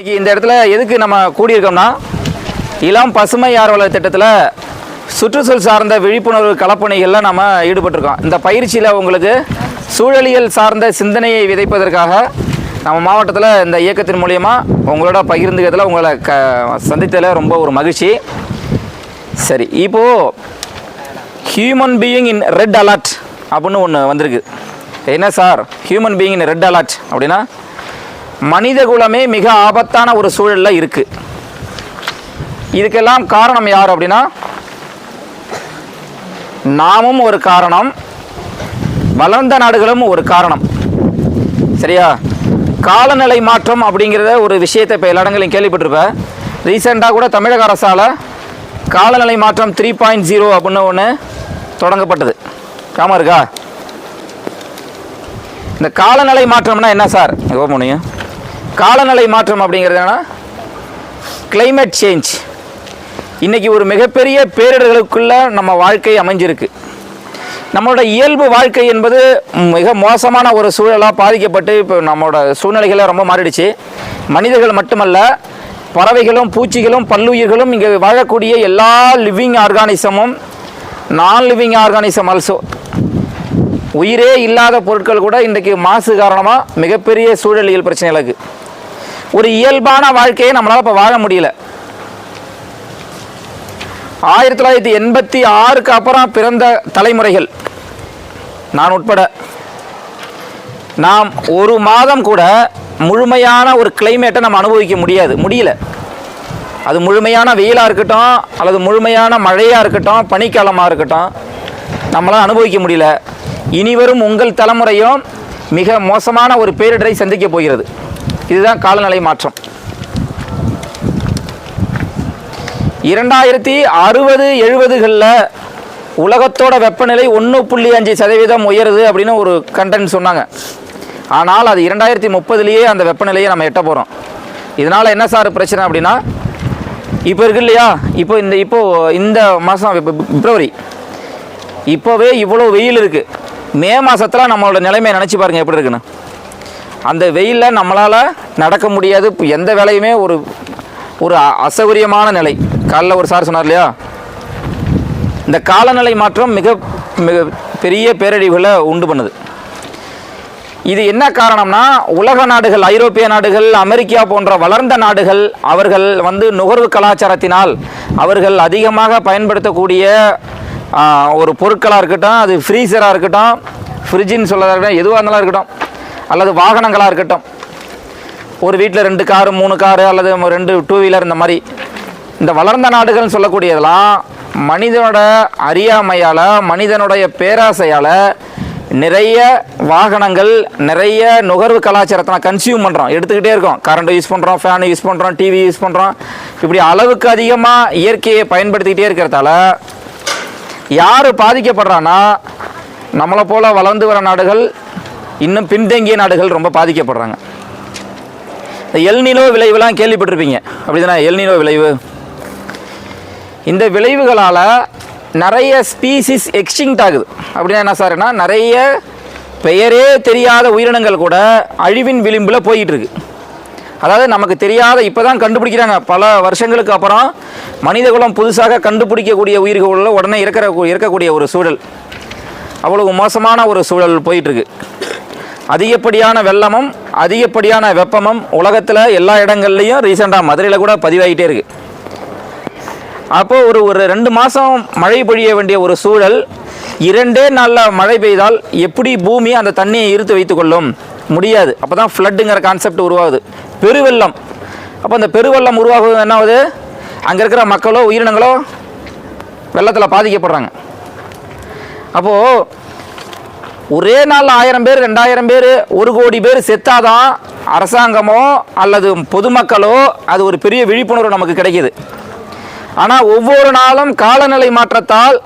இன்றைக்கி இந்த இடத்துல எதுக்கு நம்ம கூடியிருக்கோம்னா இளம் பசுமை ஆர்வலர் திட்டத்தில் சுற்றுச்சூழல் சார்ந்த விழிப்புணர்வு களப்பணிகளில் நம்ம ஈடுபட்டிருக்கோம். இந்த பயிற்சியில் உங்களுக்கு சூழலியல் சார்ந்த சிந்தனையை விதைப்பதற்காக நம்ம மாவட்டத்தில் இந்த இயக்கத்தின் மூலயமா உங்களோட பகிர்ந்துக்கிறதுல உங்களை க சந்தித்ததில் ரொம்ப ஒரு மகிழ்ச்சி. சரி இப்போது human being in red alert அப்படின்னு ஒன்று வந்திருக்கு. என்ன sir? Human being in red alert அப்படின்னா மனிதகுலமே மிக ஆபத்தான ஒரு சூழலில் இருக்குது இதுக்கெல்லாம் காரணம் யார் அப்படின்னா நாமும் ஒரு காரணம் வளர்ந்த நாடுகளும் ஒரு காரணம். சரியா? காலநிலை மாற்றம் அப்படிங்கிறத ஒரு விஷயத்தை இப்போ எல்லா இடங்களையும் கேள்விப்பட்டிருப்பேன் ரீசெண்டாக கூட தமிழக அரசால் காலநிலை மாற்றம் த்ரீ பாயிண்ட் ஜீரோ அப்படின்னு ஒன்று தொடங்கப்பட்டது. காம இருக்கா? இந்த காலநிலை மாற்றம்னா என்ன சார்? எவ்வளோ முடியும் காலநிலை மாற்றம் அப்படிங்கிறது என்னன்னா கிளைமேட் சேஞ்ச் இன்றைக்கி ஒரு மிகப்பெரிய பேரிடர்களுக்குள்ள நம்ம வாழ்க்கை அமைஞ்சிருக்கு. நம்மளோட இயல்பு வாழ்க்கை என்பது மிக மோசமான ஒரு சூழலாக பாதிக்கப்பட்டு இப்போ நம்மளோட சூழ்நிலைகளை ரொம்ப மாறிடுச்சு. மனிதர்கள் மட்டுமல்ல பறவைகளும் பூச்சிகளும் பல்லுயிர்களும் இங்கே வாழக்கூடிய எல்லா லிவிங் ஆர்கானிசமும் நான் லிவிங் ஆர்கானிசம் ஆல்சோ உயிரே இல்லாத பொருட்கள் கூட இன்றைக்கு மாசு காரணமாக மிகப்பெரிய சூழலியல் பிரச்சனைகளுக்கு ஒரு இயல்பான வாழ்க்கையை நம்மளால் இப்போ வாழ முடியல. ஆயிரத்தி தொள்ளாயிரத்தி எண்பத்தி ஆறுக்கு அப்புறம் பிறந்த தலைமுறைகள். நான் உட்பட. நாம் ஒரு மாதம் கூட முழுமையான ஒரு கிளைமேட்டை நம்ம அனுபவிக்க முடியாது முடியல. அது முழுமையான வெயிலாக இருக்கட்டும் அல்லது முழுமையான மழையாக இருக்கட்டும் பனிக்காலமாக இருக்கட்டும் நம்மளால் அனுபவிக்க முடியல. இனிவரும் உங்கள் தலைமுறையும் மிக மோசமான ஒரு பேரிடரை சந்திக்க போகிறது. இதுதான் காலநிலை மாற்றம். இரண்டாயிரத்தி அறுபது எழுபதுகளில் உலகத்தோட வெப்பநிலை ஒன்று புள்ளி அஞ்சு சதவீதம் உயருது அப்படின்னு ஒரு கண்டென்ட் சொன்னாங்க. ஆனால் அது இரண்டாயிரத்தி முப்பதுலேயே அந்த வெப்பநிலையை நம்ம எட்ட போகிறோம் இதனால் என்ன சார் பிரச்சனை அப்படின்னா இப்போ இருக்கு இல்லையா? இப்போ இந்த இப்போ இந்த மாதம் பிப்ரவரி. இப்போவே இவ்வளோ வெயில் இருக்குது மே மாதத்தில் நம்மளோட நிலைமையை நினச்சி பாருங்கள் எப்படி இருக்குன்னு. அந்த வெயிலில் நம்மளால் நடக்க முடியாது. இப்போ எந்த வேலையுமே ஒரு ஒரு அசௌகரியமான நிலை. காலைல ஒரு சார் சொன்னார் இல்லையா? இந்த காலநிலை மாற்றம் மிக மிக பெரிய பேரழிவுகளை உண்டு பண்ணுது. இது என்ன காரணம்னா உலக நாடுகள் ஐரோப்பிய நாடுகள் அமெரிக்கா போன்ற வளர்ந்த நாடுகள் அவர்கள் வந்து நுகர்வு கலாச்சாரத்தினால் அவர்கள் அதிகமாக பயன்படுத்தக்கூடிய ஒரு பொருட்களாக இருக்கட்டும் அது ஃப்ரீசராக இருக்கட்டும் ஃப்ரிட்ஜின்னு சொல்லதாக இருக்கட்டும் எதுவாக இருந்தாலும் இருக்கட்டும். அல்லது வாகனங்களாக இருக்கட்டும். ஒரு வீட்டில் ரெண்டு காரு மூணு காரு அல்லது ரெண்டு டூ வீலர் இந்த மாதிரி. இந்த வளர்ந்த நாடுகள்னு சொல்லக்கூடியதெல்லாம் மனிதனோட அறியாமையால் மனிதனுடைய பேராசையால் நிறைய வாகனங்கள் நிறைய நுகர்வு கலாச்சாரத்தை நான் கன்சியூம் பண்ணுறோம் எடுத்துக்கிட்டே இருக்கோம். கரண்ட் யூஸ் பண்ணுறோம் ஃபேன் யூஸ் பண்ணுறோம் டிவி யூஸ் பண்ணுறோம் இப்படி அளவுக்கு அதிகமாக இயற்கையை பயன்படுத்திக்கிட்டே இருக்கிறதால யார் பாதிக்கப்படுறான்னா நம்மளை போல் வளர்ந்து வர நாடுகள் இன்னும் பின்தங்கிய நாடுகள் ரொம்ப பாதிக்கப்படுறாங்க. இந்த எல்நிலோ விளைவுலாம் கேள்விப்பட்டிருப்பீங்க. அப்படிதானே எல்நிலோ விளைவு? இந்த விளைவுகளால் நிறைய ஸ்பீசிஸ் எக்ஸ்டிங்க்ட் ஆகுது. அப்படின்னா என்ன சார்னா நிறைய பெயரே தெரியாத உயிரினங்கள் கூட அழிவின் விளிம்பில் போயிட்டு இருக்கு அதாவது நமக்கு தெரியாத இப்போ தான் கண்டுபிடிக்கிறாங்க. பல வருஷங்களுக்கு அப்புறம் மனிதகுலம் புதுசாக கண்டுபிடிக்கக்கூடிய உயிர்களில் உடனே இருக்கிற இருக்கக்கூடிய ஒரு சூழல். அவ்வளவு மோசமான ஒரு சூழல் போயிட்டுருக்கு. அதிகப்படியான வெள்ளமும் அதிகப்படியான வெப்பமும் உலகத்தில் எல்லா இடங்கள்லையும் ரீசெண்டாக மதுரையில் கூட பதிவாகிட்டே இருக்குது அப்போது ஒரு ஒரு ரெண்டு மாதம் மழை பொழிய வேண்டிய ஒரு சூழல் இரண்டே நாளில் மழை பெய்தால் எப்படி பூமி அந்த தண்ணியை இருத்து வைத்துக்கொள்ளும் முடியாது. அப்போ தான் ஃப்ளட்டுங்கிற கான்செப்ட் உருவாகுது. பெருவெள்ளம். அப்போ அந்த பெருவெள்ளம் உருவாகுது என்ன ஆகுது அங்கே இருக்கிற மக்களோ உயிரினங்களோ வெள்ளத்தில் பாதிக்கப்படுறாங்க. அப்போது ஒரே நாள் ஆயிரம் பேர் ரெண்டாயிரம் பேர் ஒரு கோடி பேர் செத்தாதான் அரசாங்கமோ அல்லது பொதுமக்களோ அது ஒரு பெரிய விழிப்புணர்வு நமக்கு கிடைக்கிது. ஆனால் ஒவ்வொரு நாளும் காலநிலை மாற்றத்தால்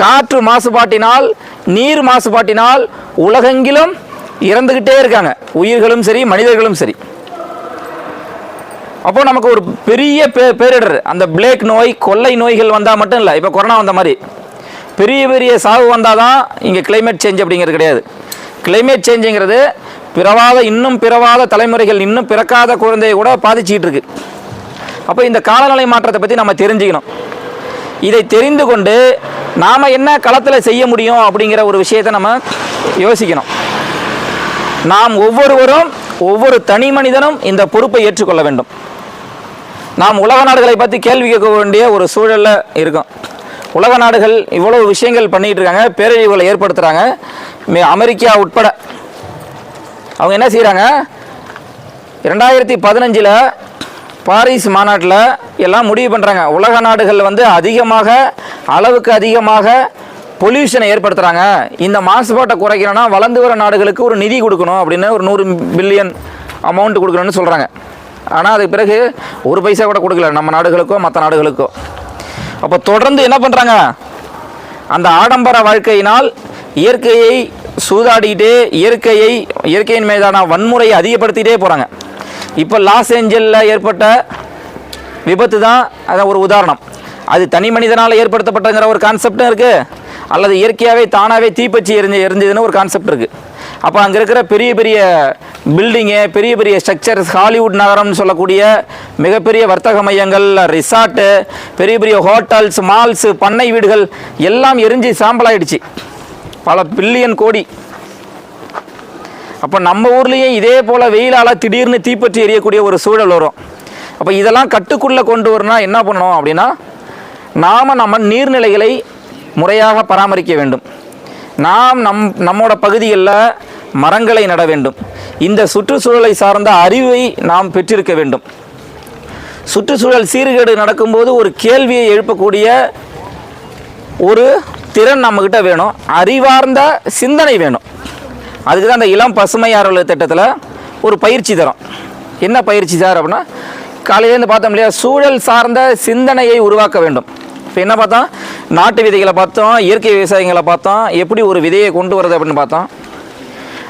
காற்று மாசுபாட்டினால் நீர் மாசுபாட்டினால் உலகெங்கிலும் இறந்துக்கிட்டே இருக்காங்க. உயிர்களும் சரி மனிதர்களும் சரி. அப்போ நமக்கு ஒரு பெரிய பே பேரிடர். அந்த பிளேக் நோய் கொள்ளை நோய்கள் வந்தால் மட்டும் இல்லை. இப்போ கொரோனா வந்த மாதிரி. பெரிய பெரிய சாவு வந்தால் தான் இங்கே கிளைமேட் சேஞ்ச் அப்படிங்கிறது கிடையாது. கிளைமேட் சேஞ்சுங்கிறது பிறவாத இன்னும் பிறவாத தலைமுறைகள் இன்னும் பிறக்காத குழந்தையை கூட பாதிச்சிக்கிட்டு இருக்கு. அப்போ இந்த காலநிலை மாற்றத்தை பற்றி நம்ம தெரிஞ்சுக்கணும். இதை தெரிந்து கொண்டு நாம் என்ன களத்தில் செய்ய முடியும் அப்படிங்கிற ஒரு விஷயத்தை நம்ம யோசிக்கணும். நாம் ஒவ்வொருவரும் ஒவ்வொரு தனி மனிதனும் இந்த பொறுப்பை ஏற்றுக்கொள்ள வேண்டும். நாம் உலக நாடுகளை பற்றி கேள்வி கேட்க வேண்டிய ஒரு சூழலில் இருக்கோம். உலக நாடுகள் இவ்வளவு விஷயங்கள் பண்ணிட்டு இருக்காங்க பேரழிவுகளை ஏற்படுத்துகிறாங்க அமெரிக்கா உட்பட அவங்க என்ன செய்கிறாங்க ரெண்டாயிரத்தி பதினஞ்சில் பாரிஸ் மாநாட்டில் எல்லாம் முடிவு பண்ணுறாங்க உலக நாடுகள் வந்து அதிகமாக அளவுக்கு அதிகமாக பொல்யூஷனை ஏற்படுத்துகிறாங்க இந்த மாசுபாட்டை குறைக்கணும்னா வளர்ந்து வர நாடுகளுக்கு ஒரு நிதி கொடுக்கணும் அப்படின்னு ஒரு நூறு பில்லியன் அமௌண்ட் கொடுக்கணும்னு சொல்கிறாங்க ஆனால் அதுக்கு பிறகு ஒரு பைசா கூட கொடுக்கல. நம்ம நாடுகளுக்கோ மற்ற நாடுகளுக்கோ. அப்போ தொடர்ந்து என்ன பண்ணுறாங்க அந்த ஆடம்பர வாழ்க்கையினால் இயற்கையை சூதாடிக்கிட்டே இயற்கையை இயற்கையின் மீதான வன்முறையை அதிகப்படுத்திகிட்டே போகிறாங்க இப்போ லாஸ் ஏஞ்சலில் ஏற்பட்ட விபத்து தான் அதான் ஒரு உதாரணம். அது தனி மனிதனால் ஏற்படுத்தப்பட்டங்கிற ஒரு கான்செப்டும் இருக்குது அல்லது இயற்கையாகவே தானாகவே தீப்பச்சி எரிஞ்சு எரிஞ்சதுன்னு ஒரு கான்செப்ட் இருக்குது அப்போ அங்கே இருக்கிற பெரிய பெரிய பில்டிங்கு பெரிய பெரிய ஸ்ட்ரக்சர்ஸ் ஹாலிவுட் நகரம்னு சொல்லக்கூடிய மிகப்பெரிய வர்த்தக மையங்கள் ரிசார்ட்டு பெரிய பெரிய ஹோட்டல்ஸ் மால்ஸு பண்ணை வீடுகள் எல்லாம் எரிஞ்சு சாம்பலாயிடுச்சு பல பில்லியன் கோடி. அப்போ நம்ம ஊர்லேயே இதே போல் வெயிலால் திடீர்னு தீப்பற்றி எரியக்கூடிய ஒரு சூழல் வரும். அப்போ இதெல்லாம் கட்டுக்குள்ளே கொண்டு வரணும்னா என்ன பண்ணணும் அப்படின்னா நாம் நம்ம நீர்நிலைகளை முறையாக பராமரிக்க வேண்டும். நாம் நம் நம்மோட பகுதிகளில் மரங்களை நட வேண்டும். இந்த சுற்றுச்சூழலை சார்ந்த அறிவை நாம் பெற்றிருக்க வேண்டும். சுற்றுச்சூழல் சீர்கேடு நடக்கும்போது ஒரு கேள்வியை எழுப்பக்கூடிய ஒரு திறன் நம்மக்கிட்ட வேணும். அறிவார்ந்த சிந்தனை வேணும். அதுக்கு தான் அந்த இளம் பசுமை ஆர்வலர் திட்டத்தில் ஒரு பயிற்சி தரும். என்ன பயிற்சி சார் அப்படின்னா காலையிலேருந்து பார்த்தோம் இல்லையா சூழல் சார்ந்த சிந்தனையை உருவாக்க வேண்டும். இப்போ என்ன பார்த்தோம்? நாட்டு விதைகளை பார்த்தோம் இயற்கை விவசாயங்களை பார்த்தோம் எப்படி ஒரு விதையை கொண்டு வருது அப்படின்னு பார்த்தோம்.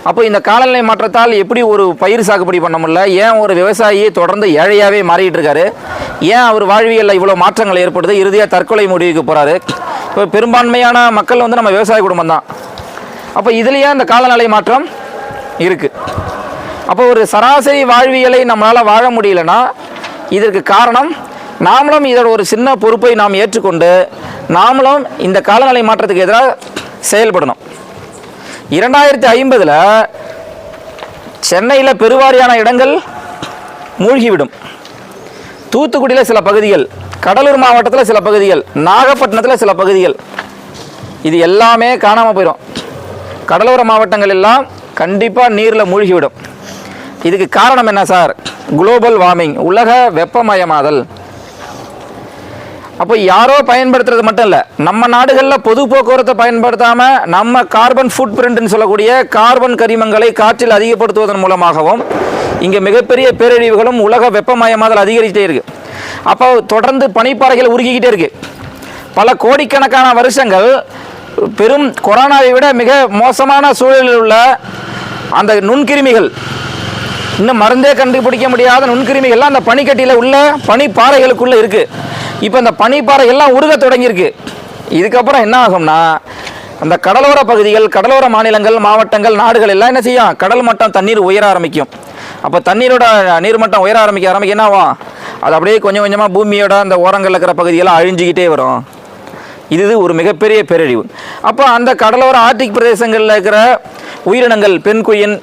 அப்போ இந்த காலநிலை மாற்றத்தால் எப்படி ஒரு பயிர் சாகுபடி பண்ண முடியல? ஏன் ஒரு விவசாயி தொடர்ந்து ஏழையாகவே மாறிட்டு இருக்காரு ஏன் அவர் வாழ்வியலில் இவ்வளோ மாற்றங்கள் ஏற்படுது? இறுதியாக தற்கொலை முடிவுக்கு போகிறாரு இப்போ பெரும்பான்மையான மக்கள் வந்து நம்ம விவசாய குடும்பம் தான். அப்போ இதுலேயே இந்த காலநிலை மாற்றம் இருக்குது அப்போ ஒரு சராசரி வாழ்வியலை நம்மளால் வாழ முடியலன்னா இதற்கு காரணம் நாமளும் இதோட ஒரு சின்ன பொறுப்பை நாம் ஏற்றுக்கொண்டு நாமளும் இந்த காலநிலை மாற்றத்துக்கு எதிராக செயல்படணும். இரண்டாயிரத்தி ஐம்பதில் சென்னையில் பெருவாரியான இடங்கள் மூழ்கிவிடும். தூத்துக்குடியில் சில பகுதிகள் கடலூர் மாவட்டத்தில் சில பகுதிகள் நாகப்பட்டினத்தில் சில பகுதிகள். இது எல்லாமே காணாமல் போயிடும் கடலோர மாவட்டங்கள் எல்லாம் கண்டிப்பாக நீரில் மூழ்கிவிடும். இதுக்கு காரணம் என்ன சார்? குளோபல் வார்மிங் உலக வெப்பமயமாதல். அப்போ யாரோ பயன்படுத்துறது மட்டும் இல்லை நம்ம நாடுகளில் பொது போக்குவரத்தை பயன்படுத்தாமல் நம்ம கார்பன் ஃபுட் பிரிண்ட்னு சொல்லக்கூடிய கார்பன் கரிமங்களை காற்றில் அதிகப்படுத்துவதன் மூலமாகவும் இங்கே மிகப்பெரிய பேரழிவுகளும் உலக வெப்பமயமாதல் அதிகரிச்சிட்டே இருக்கு. அப்போ தொடர்ந்து பனிப்பாறைகள் உருகிக்கிட்டே இருக்கு. பல கோடிக்கணக்கான வருஷங்கள் பெரும் கொரோனாவை விட மிக மோசமான சூழலில் உள்ள அந்த நுண்கிருமிகள் இன்னும் மருந்தே கண்டுபிடிக்க முடியாத நுண்கிருமிகள்லாம் அந்த பனிக்கட்டியில் உள்ள பனிப்பாறைகளுக்குள்ளே இருக்குது இப்போ இந்த பனிப்பாறை எல்லாம் உருக தொடங்கியிருக்கு. இதுக்கப்புறம் என்ன ஆகும்னா அந்த கடலோர பகுதிகள் கடலோர மாநிலங்கள் மாவட்டங்கள் நாடுகள் எல்லாம் என்ன செய்யும்? கடல் மட்டம் தண்ணீர் உயர ஆரம்பிக்கும். அப்போ தண்ணீரோட நீர்மட்டம் உயர ஆரம்பிக்க ஆரம்பிக்க என்ன ஆகும்? அது அப்படியே கொஞ்சம் கொஞ்சமாக பூமியோட அந்த ஓரங்களில் இருக்கிற பகுதியெல்லாம் அழிஞ்சிக்கிட்டே வரும். இது ஒரு மிகப்பெரிய பேரழிவு. அப்போ அந்த கடலோர ஆர்டிக் பிரதேசங்களில் இருக்கிற உயிரினங்கள் பெண்குயின்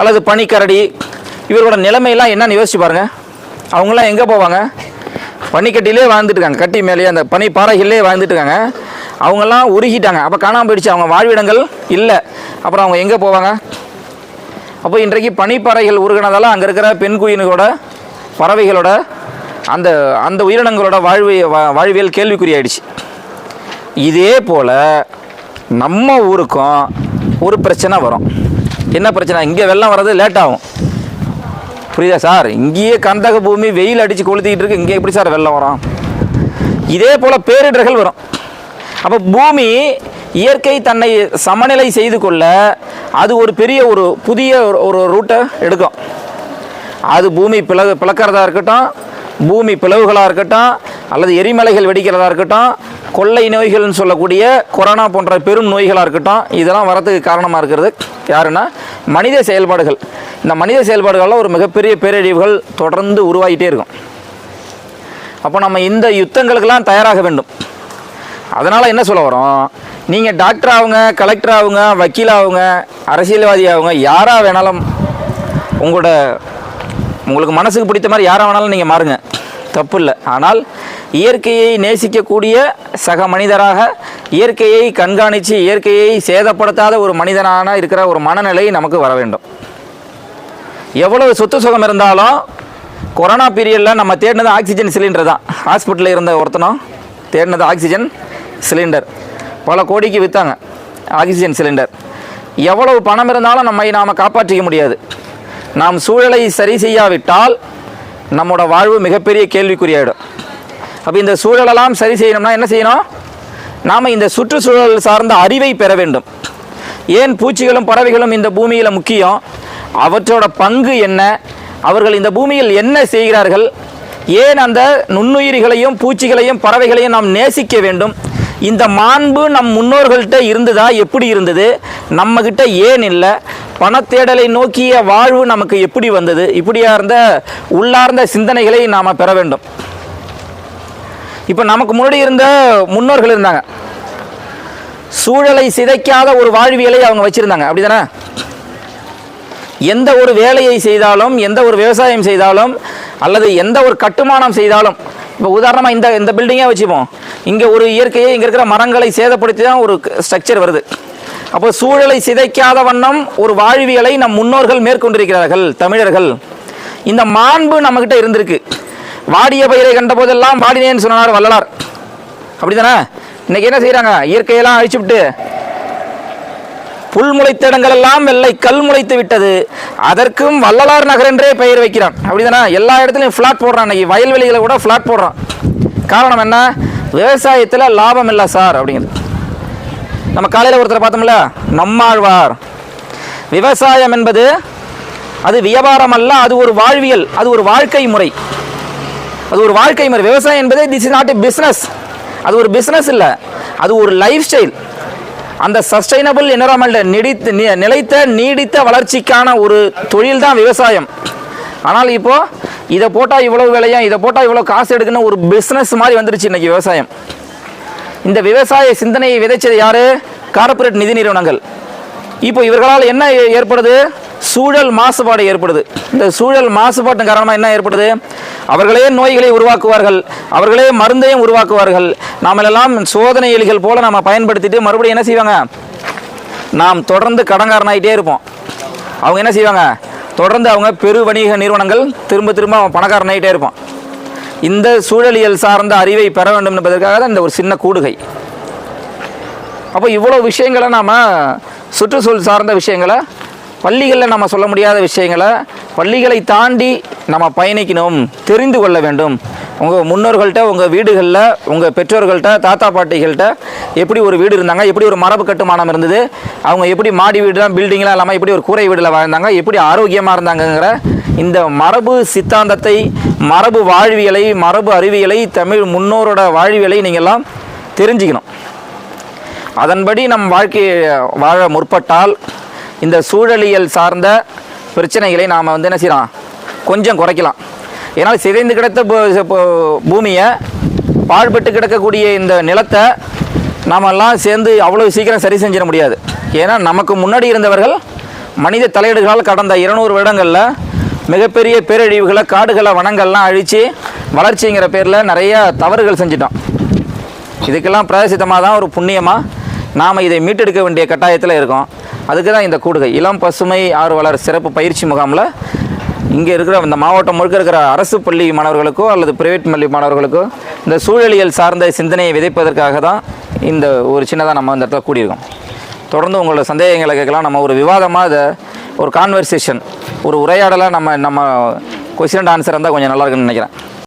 அல்லது பனிக்கரடி இவர்களோட நிலைமையெல்லாம் என்னன்னு யோசிச்சு பாருங்க. அவங்களாம் எங்கே போவாங்க? பனிக்கட்டிலே வாழ்ந்துட்டுருக்காங்க. கட்டி மேலேயே அந்த பனி பாறைகள்லேயே வாழ்ந்துட்டுருக்காங்க. அவங்கெல்லாம் உருகிட்டாங்க. அப்போ காணாமல் போயிடுச்சு. அவங்க வாழ்விடங்கள் இல்லை. அப்புறம் அவங்க எங்கே போவாங்க? அப்போ இன்றைக்கு பனிப்பாறைகள் உருகினதால் அங்கே இருக்கிற பெண் குயினுகளோட பறவைகளோட அந்த அந்த உயிரினங்களோட வாழ்வு வா- வாழ்வியல் கேள்விக்குறியாயிடுச்சு. இதே போல் நம்ம ஊருக்கும் ஒரு பிரச்சனை வரும். என்ன பிரச்சனை? இங்கே வெள்ளம் வர்றது லேட் ஆகும். புரியுதா சார்? இங்கேயே கந்தக பூமி வெயில் அடித்து கொளுத்திக்கிட்டு இருக்கு. இங்கே எப்படி சார் வெள்ளம் வரும்? இதே போல் பேரிடர்கள் வரும். அப்போ பூமி இயற்கை தன்னை சமநிலை செய்து கொள்ள அது ஒரு பெரிய ஒரு புதிய ஒரு- ரூட்டை எடுக்கும். அது பூமி பிள பிளக்கிறதா இருக்கட்டும் பூமி பிளவுகளாக இருக்கட்டும் அல்லது எரிமலைகள் வெடிக்கிறதா இருக்கட்டும் கொள்ளை நோய்கள்னு சொல்லக்கூடிய கொரோனா போன்ற பெரும் நோய்களாக இருக்கட்டும் இதெல்லாம் வரத்துக்கு காரணமாக இருக்கிறது. யாருன்னா மனித செயல்பாடுகள். இந்த மனித செயல்பாடுகளில் ஒரு மிகப்பெரிய பேரழிவுகள் தொடர்ந்து உருவாகிட்டே இருக்கும். அப்போ நம்ம இந்த யுத்தங்களுக்கெல்லாம் தயாராக வேண்டும். அதனால் என்ன சொல்ல வரோம்? நீங்கள் டாக்டர் ஆகுங்க கலெக்டர் ஆகுங்க வக்கீல் ஆகுங்க அரசியல்வாதி ஆகுங்க யாராக வேணாலும் உங்களோட உங்களுக்கு மனசுக்கு பிடித்த மாதிரி யாராக வேணாலும் நீங்கள் மாறுங்க. தப்பு இல்லை ஆனால் இயற்கையை நேசிக்கக்கூடிய சக மனிதராக இயற்கையை கண்காணித்து இயற்கையை சேதப்படுத்தாத ஒரு மனிதனான இருக்கிற ஒரு மனநிலை நமக்கு வர வேண்டும். எவ்வளவு சொத்து சுகம் இருந்தாலும் கொரோனா பீரியடில் நம்ம தேடினது ஆக்சிஜன் சிலிண்டர் தான். ஹாஸ்பிட்டலில் இருந்த ஒருத்தனும் தேடினது ஆக்சிஜன் சிலிண்டர் பல கோடிக்கு விற்றாங்க ஆக்சிஜன் சிலிண்டர் எவ்வளவு பணம் இருந்தாலும் நம்மை நாம் காப்பாற்றிக்க முடியாது. நாம் சூழலை சரி செய்யாவிட்டால் நம்மளோட வாழ்வு மிகப்பெரிய கேள்விக்குறியாயிடும். அப்போ இந்த சூழலெல்லாம் சரி செய்யணும்னா என்ன செய்யணும்? நாம் இந்த சுற்றுச்சூழல் சார்ந்த அறிவை பெற வேண்டும். ஏன் பூச்சிகளும் பறவைகளும் இந்த பூமியில் முக்கியம்? அவற்றோட பங்கு என்ன? அவர்கள் இந்த பூமியில் என்ன செய்கிறார்கள்? ஏன் அந்த நுண்ணுயிரிகளையும் பூச்சிகளையும் பறவைகளையும் நாம் நேசிக்க வேண்டும்? இந்த மாண்பு நம் முன்னோர்கள்ட்ட இருந்ததா? எப்படி இருந்தது? நம்மக்கிட்ட ஏன் இல்லை? பணத்தேடலை நோக்கிய வாழ்வு நமக்கு எப்படி வந்தது? இப்படியா இருந்த உள்ளார்ந்த சிந்தனைகளை நாம் பெற வேண்டும். இப்போ நமக்கு முன்னாடி இருந்த முன்னோர்கள் இருந்தாங்க. சூழலை சிதைக்காத ஒரு வாழ்வியலை அவங்க வச்சுருந்தாங்க. அப்படிதானே? எந்த ஒரு வேலையை செய்தாலும் எந்த ஒரு விவசாயம் செய்தாலும் அல்லது எந்த ஒரு கட்டுமானம் செய்தாலும் இப்போ உதாரணமாக இந்த இந்த பில்டிங்கே வச்சுப்போம். இங்கே ஒரு இயற்கையை இங்கே இருக்கிற மரங்களை சேதப்படுத்தி தான் ஒரு ஸ்ட்ரக்சர் வருது. அப்போ சூழலை சிதைக்காத வண்ணம் ஒரு வாழ்வியலை நம் முன்னோர்கள் மேற்கொண்டிருக்கிறார்கள் தமிழர்கள். இந்த மாண்பு நம்மக்கிட்ட இருந்திருக்கு. வாடிய பயிரை கண்ட போதெல்லாம் வாடினேன்னு சொன்னார் வள்ளலார். அப்படி தானே இன்னைக்கு என்ன செய்கிறாங்க இயற்கையெல்லாம் அழிச்சுவிட்டு புல் முளைத்த இடங்கள் எல்லாம் வெள்ளை கல் முளைத்து விட்டது. அதற்கும் வள்ளலார் நகர் என்றே பெயர் வைக்கிறான். அப்படிதானே? எல்லா இடத்துலையும் ஃப்ளாட் போடுறான் இன்னைக்கு வயல்வெளிகளை கூட ஃப்ளாட் போடுறான். காரணம் என்ன? விவசாயத்தில் லாபம் இல்லை சார் அப்படிங்கிறது நம்ம காலையில் ஒருத்தரை பார்த்தோம்ல? நம்மாழ்வார். விவசாயம் என்பது அது வியாபாரம் அல்ல அது ஒரு வாழ்வியல் அது ஒரு வாழ்க்கை முறை. அது ஒரு வாழ்க்கை முறை. விவசாயம் என்பது this is not a business அது ஒரு பிஸ்னஸ் இல்லை. அது ஒரு லைஃப் ஸ்டைல் அந்த சஸ்டைனபிள் என்வரான்மெண்ட் நீடித்த நிலைத்த நீடித்த வளர்ச்சிக்கான ஒரு தொழில் தான் விவசாயம். ஆனால் இப்போது இதை போட்டால் இவ்வளோ விலையும் இதை போட்டால் இவ்வளோ காசு எடுக்குன்னு ஒரு பிஸ்னஸ் மாதிரி வந்துருச்சு இன்றைக்கி விவசாயம். இந்த விவசாய சிந்தனையை விதைச்சது யார்? கார்ப்பரேட் நிதி நிறுவனங்கள். இப்போ இவர்களால் என்ன ஏ- ஏற்படுது? சூழல் மாசுபாடு ஏற்படுது. இந்த சூழல் மாசுபாட்டின் காரணமாக என்ன ஏற்படுது? அவர்களே நோய்களை உருவாக்குவார்கள். அவர்களே மருந்தையும் உருவாக்குவார்கள். நாமெல்லாம் சோதனை எலிகள் போல நம்ம பயன்படுத்திட்டு மறுபடியும் என்ன செய்வாங்க? நாம் தொடர்ந்து கடன்காரனாயிட்டே இருப்போம். அவங்க என்ன செய்வாங்க? தொடர்ந்து அவங்க பெரு வணிக நிறுவனங்கள் திரும்ப திரும்ப அவன் பணக்காரனாயிட்டே இருப்பான் இந்த சூழலியல் சார்ந்த அறிவை பெற வேண்டும் என்பதற்காக தான் இந்த ஒரு சின்ன கூடுகை. அப்போ இவ்வளோ விஷயங்களை நாம் சுற்றுச்சூழல் சார்ந்த விஷயங்களை பள்ளிகளில் நம்ம சொல்ல முடியாத விஷயங்களை பள்ளிகளை தாண்டி நம்ம பயணிக்கணும் தெரிந்து கொள்ள வேண்டும். உங்கள் முன்னோர்கள்ட்ட உங்கள் வீடுகளில் உங்கள் பெற்றோர்கள்ட்ட தாத்தா பாட்டிகள்கிட்ட எப்படி ஒரு வீடு இருந்தாங்க எப்படி ஒரு மரபு கட்டுமானம் இருந்தது அவங்க எப்படி மாடி வீடுலாம் பில்டிங்லாம் இல்லாமல் எப்படி ஒரு கூரை வீடில் வாழ்ந்தாங்க எப்படி ஆரோக்கியமாக இருந்தாங்கங்கிற இந்த மரபு சித்தாந்தத்தை மரபு வாழ்வியலை மரபு அறிவியலை தமிழ் முன்னோரோட வாழ்வியலை நீங்கள்லாம் தெரிஞ்சுக்கணும். அதன்படி நம் வாழ்க்கையை வாழ முற்பட்டால் இந்த சூழலியல் சார்ந்த பிரச்சனைகளை நாம் வந்து என்ன செய்யலாம் கொஞ்சம் குறைக்கலாம். ஏன்னால் சிதைந்து கிடத்த பூமியை பாழ்பட்டு கிடக்கக்கூடிய இந்த நிலத்தை நாமெல்லாம் சேர்ந்து அவ்வளோ சீக்கிரம் சரி செஞ்சிட முடியாது. ஏன்னா நமக்கு முன்னாடி இருந்தவர்கள் மனித தலையீடுகளால் கடந்த இருநூறு வருடங்களில் மிகப்பெரிய பேரழிவுகளை காடுகளை வனங்கள்லாம் அழித்து வளர்ச்சிங்கிற பேரில் நிறைய தவறுகள் செஞ்சிட்டோம். இதுக்கெல்லாம் பிரதேசித்தமாக தான் ஒரு புண்ணியமாக நாம் இதை மீட்டெடுக்க வேண்டிய கட்டாயத்தில் இருக்கோம். அதுக்கு தான் இந்த கூடுகை. இளம் பசுமை ஆர்வலர் சிறப்பு பயிற்சி முகாமில் இங்கே இருக்கிற இந்த மாவட்டம் முழுக்க இருக்கிற அரசு பள்ளி மாணவர்களுக்கோ அல்லது பிரைவேட் பள்ளி மாணவர்களுக்கோ இந்த சூழலியல் சார்ந்த சிந்தனையை விதைப்பதற்காக தான் இந்த ஒரு சின்னதாக நம்ம இந்த இடத்துல கூடியிருக்கோம். தொடர்ந்து உங்களோட சந்தேகங்களை கேட்கலாம். நம்ம ஒரு விவாதமாக அதை ஒரு கான்வர்சேஷன் ஒரு உரையாடலாக நம்ம நம்ம கொஸ்டின் ஆன்சர் இருந்தால் கொஞ்சம் நல்லாயிருக்குன்னு நினைக்கிறேன்.